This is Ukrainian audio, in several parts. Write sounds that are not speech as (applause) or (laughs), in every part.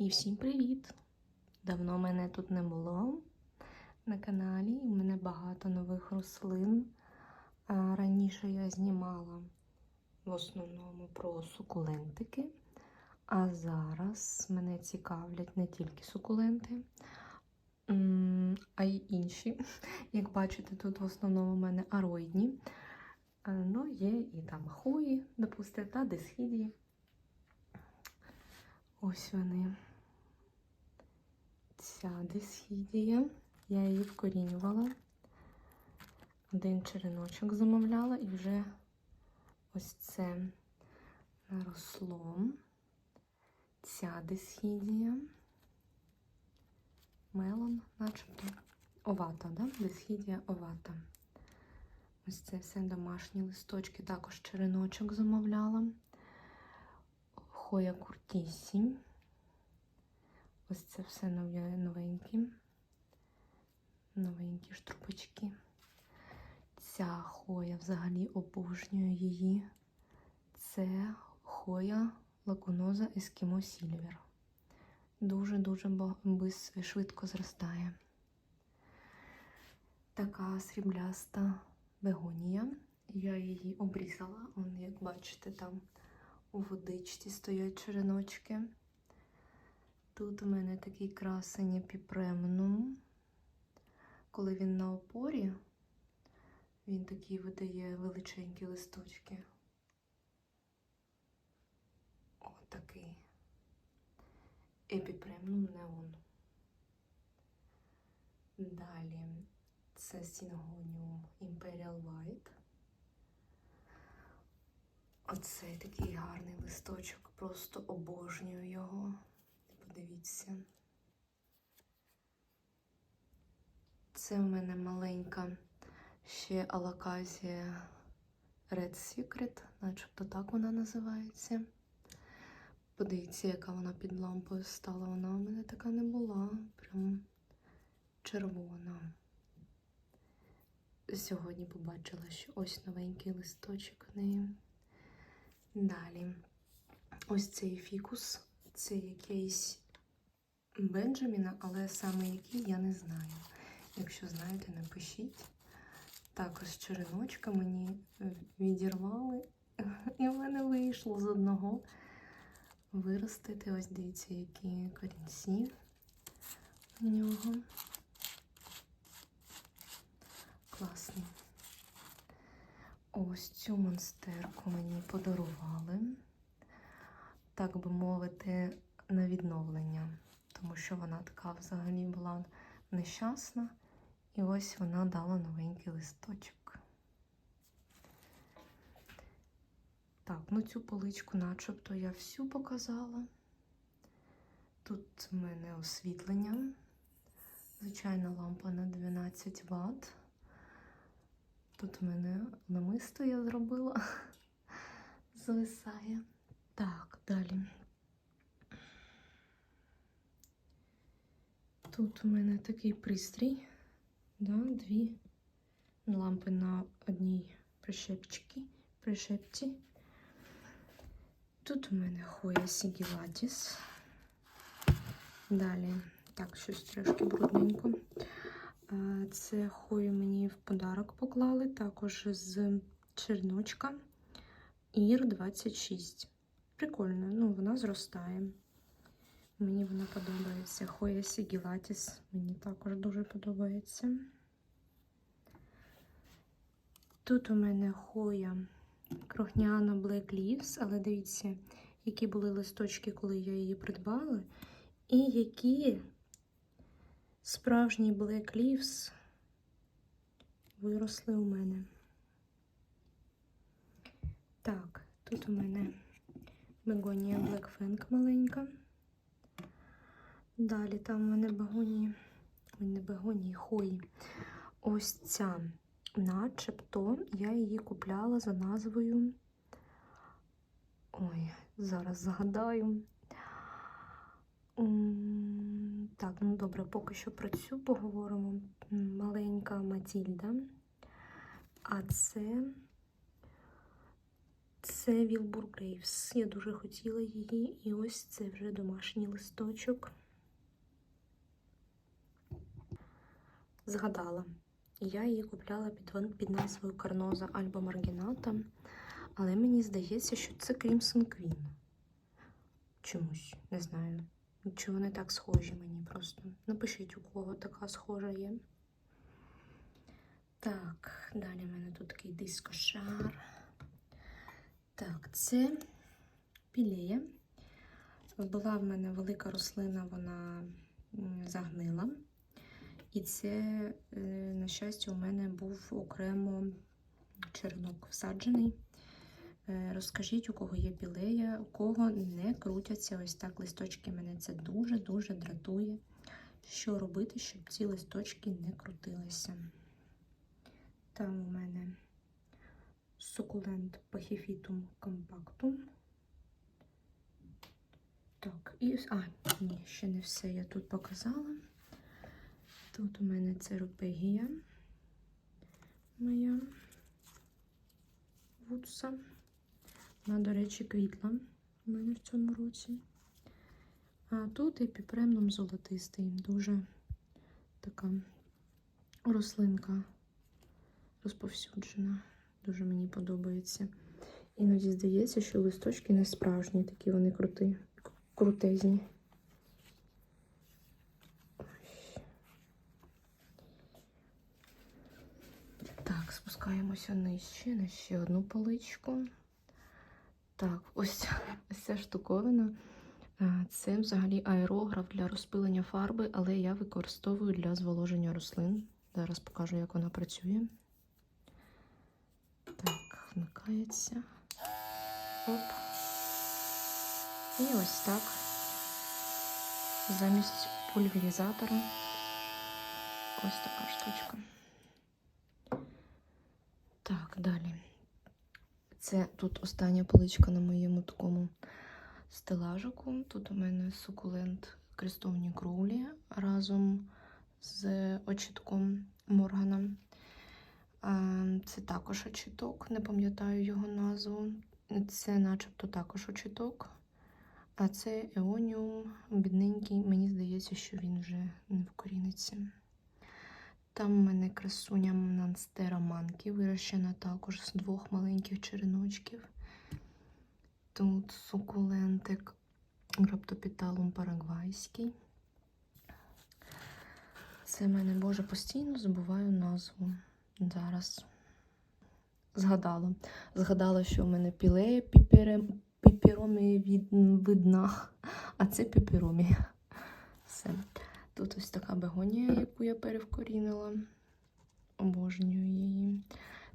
І всім привіт! Давно мене тут не було на каналі. У мене багато нових рослин. Раніше я знімала в основному про сукулентики, а зараз мене цікавлять не тільки сукуленти, а й інші. (laughs) Як бачите, тут в основному у мене ароїдні. Ну, є і там хої, допустим, та десхідії. Ось вони. Ця десхідія. Я її вкорінювала. Один череночок замовляла і вже ось це наросло. Ця десхідія. Мелон, начебто. Овата, да? Десхідія овата. Ось це все домашні листочки. Також череночок замовляла. Хоя Куртісі. Ось це все новенькі. Новенькі штрупочки. Ця хоя взагалі обожнюю її. Це хоя лакуноза Ескімо Сільвер. Дуже-дуже швидко зростає. Така срібляста бегонія. Я її обрізала. Як бачите, там у водичці стоять череночки. Тут у мене такий красень епіпремнум. Коли він на опорі, він такий видає величенькі листочки. Отакий. Епіпремнум неон. Далі це Сінгоніум Imperial White. Оцей такий гарний листочок, просто обожнюю його. Подивіться. Це в мене маленька ще алаказія Red Secret, начебто так вона називається. Подивіться, яка вона під лампою стала. Вона у мене така не була. Прям червона. Сьогодні побачила, що ось новенький листочок в неї. Далі. Ось цей фікус. Це якийсь Бенджаміна, але саме який я не знаю. Якщо знаєте, напишіть. Також череночка мені е, відірвали, і в мене вийшло з одного виростити. Ось дивіться, які корінці в нього. Класний. Ось цю монстерку мені подарували, так би мовити, на відновлення, тому що вона така взагалі була нещасна, і ось вона дала новенький листочок. Так, ну цю поличку начебто я всю показала. Тут в мене освітлення. Звичайна лампа на 12 Вт. Тут в мене намисто я зробила, (laughs) звисає. Так, далі. Тут у мене такий пристрій, да, дві лампи на одній прищепчики, прищепці. Тут у мене Хоя Сігіладіс. Далі, так, щось трошки брудненько. Це хою мені в подарок поклали, також з черночка Ір 26. Прикольно, ну вона зростає. Мені вона подобається. Хоя Сігілатіс мені також дуже подобається. Тут у мене хоя крохняна Black Leaves, але дивіться, які були листочки, коли я її придбала, і які справжні Black Leaves виросли у мене. Так, тут у мене бегонія Black маленька. Далі там у мене бегонії, не бегонії, хої. Ось ця, начебто, я її купляла за назвою. Ой, зараз згадаю. Так, ну добре, поки що про цю поговоримо. Маленька Матільда. А це Це Wilbur Graves. Я дуже хотіла її. І ось це вже домашній листочок. Згадала. Я її купляла під, під назвою Карноза Альба Маргіната. Але мені здається, що це Crimson Queen. Чомусь, не знаю. Чи вони так схожі мені просто. Напишіть, у кого така схожа є. Так, далі в мене тут такий дискошар. Так, це пілея. Була в мене велика рослина, вона загнила. І це, е, на щастя, у мене був окремо черенок всаджений. Е, Розкажіть, у кого є пілея, у кого не крутяться ось так листочки. Мене це дуже-дуже дратує. Що робити, щоб ці листочки не крутилися? Там у мене сукулент пахіфітум компактум. Так, і. А, ні, ще не все я тут показала. Тут у мене церопегія моя вудса. Вона, до речі, квітла у мене в цьому році. А тут епіпремном золотистий. Дуже така рослинка розповсюджена. Дуже мені подобається. Іноді здається, що листочки не справжні, такі вони крути, крутезні. Так, спускаємося нижче на ще одну поличку. Так, ось, ось ця штуковина. Е, Це взагалі аерограф для розпилення фарби, але я використовую для зволоження рослин. Зараз покажу, як вона працює. Так, вмикається. Оп. І ось так. Замість пульверізатора. Ось така штучка. Так, далі. Це тут остання поличка на моєму такому стелажику. Тут у мене сукулент крестовні крулі разом з очітком Моргана. Е, Це також очіток, не пам'ятаю його назву. Це начебто також очіток. А це еоніум, бідненький. Мені здається, що він вже не вкоріниться. Там у мене красуня Монстера Манкі, вирощена також з двох маленьких череночків. Тут сукулентик Граптопіталум парагвайський. Це в мене, Боже, постійно забуваю назву. Зараз згадала. Згадала, що в мене пілея піпіромі від, видна, а це піпіромі. Все. Тут ось така бегонія, яку я перевкорінила. Обожнюю її.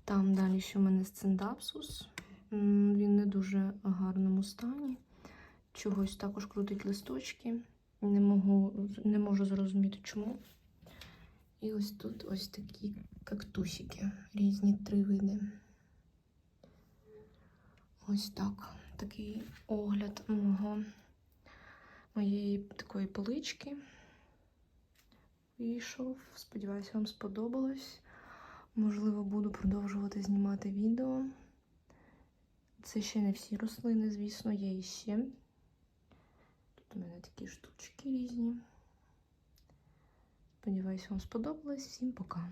Там далі ще в мене сциндапсус. Він не дуже гарному стані. Чогось також крутить листочки. Не можу, не можу зрозуміти чому. І ось тут ось такі кактусики. Різні три види. Ось так. Такий огляд мого, моєї такої полички вийшов. Сподіваюся, вам сподобалось. Можливо, буду продовжувати знімати відео. Це ще не всі рослини, звісно, є іще. Тут у мене такі штучки різні. Сподіваюся, вам сподобалось. Всім пока.